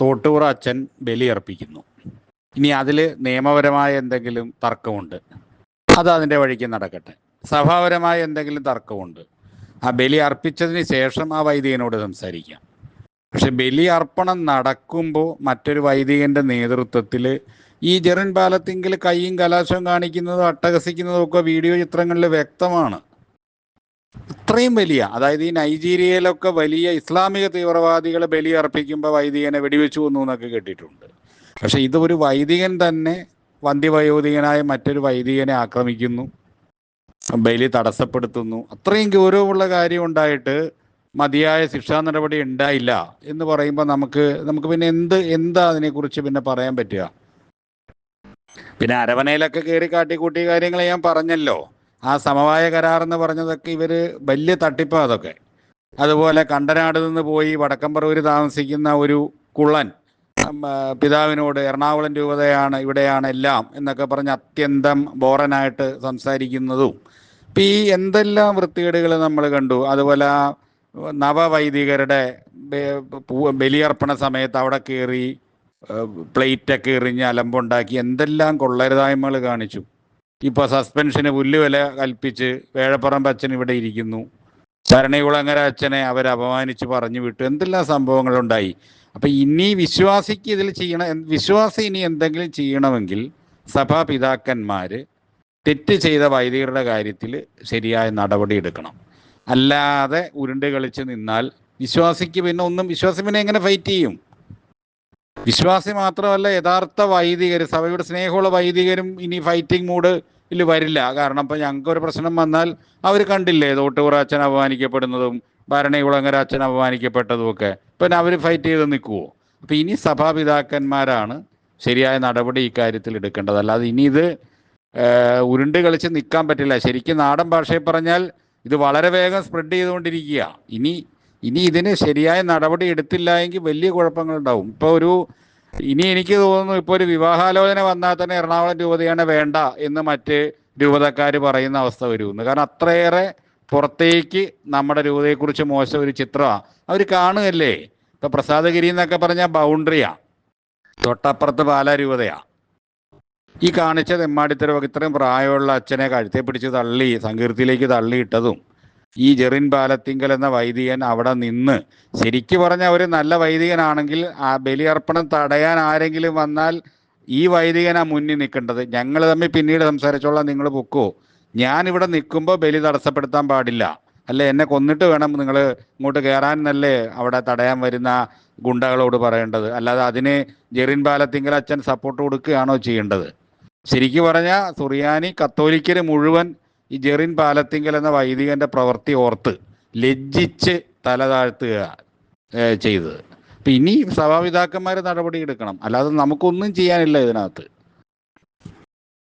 തോട്ടൂർ അച്ഛൻ ബലിയർപ്പിക്കുന്നു. ഇനി അതിൽ നിയമപരമായ എന്തെങ്കിലും തർക്കമുണ്ട്? അത് അതിന്റെ വഴിക്ക് നടക്കട്ടെ. സഭാപരമായ എന്തെങ്കിലും തർക്കമുണ്ട്? ആ ബലി അർപ്പിച്ചതിന് ശേഷം ആ വൈദികനോട് സംസാരിക്കാം. പക്ഷെ ബലി അർപ്പണം നടക്കുമ്പോൾ മറ്റൊരു വൈദികന്റെ നേതൃത്വത്തിൽ ഈ ജെറിൻ പാലത്തിങ്കിൽ കൈയും കലാശവും കാണിക്കുന്നതും അട്ടഹസിക്കുന്നതും ഒക്കെ വീഡിയോ ചിത്രങ്ങളിൽ വ്യക്തമാണ്. ഇത്രയും വലിയ അതായത് ഈ നൈജീരിയയിലൊക്കെ വലിയ ഇസ്ലാമിക തീവ്രവാദികൾ ബലി അർപ്പിക്കുമ്പോൾ വൈദികനെ വെടിവെച്ചു കൊന്നു എന്നൊക്കെ കേട്ടിട്ടുണ്ട്. പക്ഷെ ഇത് ഒരു വൈദികൻ തന്നെ വന്ധ്യവയോധികനായ മറ്റൊരു വൈദികനെ ആക്രമിക്കുന്നു ബലി തടസ്സപ്പെടുത്തുന്നു. അത്രയും ഗൗരവമുള്ള കാര്യം ഉണ്ടായിട്ട് മതിയായ ശിക്ഷാ നടപടി ഉണ്ടായില്ല എന്ന് പറയുമ്പോൾ നമുക്ക് നമുക്ക് പിന്നെ എന്ത് എന്താ അതിനെക്കുറിച്ച് പിന്നെ പറയാൻ പറ്റുക? പിന്നെ അരവണയിലൊക്കെ കയറി കാട്ടിക്കൂട്ടിയ കാര്യങ്ങൾ ഞാൻ പറഞ്ഞല്ലോ. ആ സമവായ കരാർ എന്ന് പറഞ്ഞതൊക്കെ ഇവർ വലിയ തട്ടിപ്പ് അതൊക്കെ. അതുപോലെ കണ്ടനാട് നിന്ന് പോയി വടക്കമ്പറൂര് താമസിക്കുന്ന ഒരു കുള്ളൻ പിതാവിനോട് എറണാകുളം രൂപതയാണ് ഇവിടെയാണ് എല്ലാം എന്നൊക്കെ പറഞ്ഞ് അത്യന്തം ബോറനായിട്ട് സംസാരിക്കുന്നതും. ഇപ്പം ഈ എന്തെല്ലാം വൃത്തികേടുകൾ നമ്മൾ കണ്ടു? അതുപോലെ നവവൈദികരുടെ ബലിയർപ്പണ സമയത്ത് അവിടെ കയറി പ്ലേറ്റൊക്കെ എറിഞ്ഞ് അലമ്പുണ്ടാക്കി എന്തെല്ലാം കൊള്ളരുതായ്മകൾ കാണിച്ചു? ഇപ്പോൾ സസ്പെൻഷന് പുല്ലുവില കൽപ്പിച്ച് വേഴപ്പറമ്പ് അച്ഛൻ ഇവിടെ ഇരിക്കുന്നു. ശരണകുളങ്ങര അച്ഛനെ അവർ അപമാനിച്ച് പറഞ്ഞു വിട്ടു. എന്തെല്ലാം സംഭവങ്ങളുണ്ടായി അപ്പൊ ഇനി വിശ്വാസിക്ക് ഇതിൽ ചെയ്യണം വിശ്വാസി ഇനി എന്തെങ്കിലും ചെയ്യണമെങ്കിൽ സഭാപിതാക്കന്മാര് തെറ്റ് ചെയ്ത വൈദികരുടെ കാര്യത്തിൽ ശരിയായ നടപടി എടുക്കണം. അല്ലാതെ ഉരുണ്ട് കളിച്ച് നിന്നാൽ വിശ്വാസിക്ക് പിന്നെ ഒന്നും വിശ്വാസി പിന്നെ എങ്ങനെ ഫൈറ്റ് ചെയ്യും? വിശ്വാസി മാത്രമല്ല യഥാർത്ഥ വൈദികർ സഭയുടെ സ്നേഹമുള്ള വൈദികരും ഇനി ഫൈറ്റിംഗ് മൂഡ് ഇതിൽ വരില്ല. കാരണം ഇപ്പം ഞങ്ങൾക്ക് ഒരു പ്രശ്നം വന്നാൽ അവർ കണ്ടില്ലേ തോട്ടൂർ അച്ഛൻ അപമാനിക്കപ്പെടുന്നതും ഭരണകുളങ്ങര അച്ഛൻ അപമാനിക്കപ്പെട്ടതും ഒക്കെ. പിന്നെ അവർ ഫൈറ്റ് ചെയ്ത് നിൽക്കുമോ അപ്പം ഇനി സഭാപിതാക്കന്മാരാണ് ശരിയായ നടപടി ഇക്കാര്യത്തിൽ എടുക്കേണ്ടത്. അല്ലാതെ ഇനി ഇത് ഉരുണ്ട് കളിച്ച് നിൽക്കാൻ പറ്റില്ല. ശരിക്കും നാടൻ ഭാഷയിൽ പറഞ്ഞാൽ ഇത് വളരെ വേഗം സ്പ്രെഡ് ചെയ്തുകൊണ്ടിരിക്കുക ഇനി ഇനി ഇതിന് ശരിയായ നടപടി എടുത്തില്ല എങ്കിൽ വലിയ കുഴപ്പങ്ങളുണ്ടാവും ഇപ്പോൾ ഒരു ഇനി എനിക്ക് തോന്നുന്നു ഇപ്പോൾ ഒരു വിവാഹാലോചന വന്നാൽ തന്നെ എറണാകുളം രൂപതയാണ് വേണ്ട എന്ന് മറ്റ് രൂപതക്കാർ പറയുന്ന അവസ്ഥ വരുമെന്ന് കാരണം അത്രയേറെ പുറത്തേക്ക് നമ്മുടെ രൂപതയെക്കുറിച്ച് മോശം ഒരു ചിത്രമാണ് അവർ കാണുകയല്ലേ? ഇപ്പൊ പ്രസാദഗിരി എന്നൊക്കെ പറഞ്ഞാൽ ബൗണ്ടറിയാ. തൊട്ടപ്പുറത്ത് പാലാ രൂപതയാ. ഈ കാണിച്ച തെമ്മാടിത്തരവൊക്കെ ഇത്രയും പ്രായമുള്ള അച്ഛനെ കഴുത്തെ പിടിച്ച് തള്ളി സങ്കീർത്തിയിലേക്ക് തള്ളിയിട്ടതും ഈ ജെറിൻ പാലത്തിങ്കൽ എന്ന വൈദികൻ അവിടെ നിന്ന് ശരിക്കു പറഞ്ഞ ഒരു നല്ല വൈദികനാണെങ്കിൽ ആ ബലിയർപ്പണം തടയാൻ ആരെങ്കിലും വന്നാൽ ഈ വൈദികനാ മുന്നിൽ നിൽക്കേണ്ടത്. ഞങ്ങൾ തമ്മിൽ പിന്നീട് സംസാരിച്ചോളാം നിങ്ങൾ പൊക്കോ. ഞാൻ ഇവിടെ നിൽക്കുമ്പോൾ ബലി തടസ്സപ്പെടുത്താൻ പാടില്ല. അല്ലെ? എന്നെ കൊന്നിട്ട് വേണം നിങ്ങൾ ഇങ്ങോട്ട് കയറാൻ എന്നല്ലേ അവിടെ തടയാൻ വരുന്ന ഗുണ്ടകളോട് പറയേണ്ടത്. അല്ലാതെ അതിന് ജെറിൻ പാലത്തിങ്കൽ അച്ഛൻ സപ്പോർട്ട് കൊടുക്കുകയാണോ ചെയ്യേണ്ടത്? ശരിക്കു പറഞ്ഞാൽ സുറിയാനി കത്തോലിക്കര് മുഴുവൻ ഈ ജെറിൻ പാലത്തിങ്കൽ എന്ന വൈദികന്റെ പ്രവൃത്തി ഓർത്ത് ലജ്ജിച്ച് തല താഴ്ത്തുക ചെയ്തത്. അപ്പം ഇനി സഭാപിതാക്കന്മാർ നടപടി എടുക്കണം അല്ലാതെ നമുക്കൊന്നും ചെയ്യാനില്ല ഇതിനകത്ത്.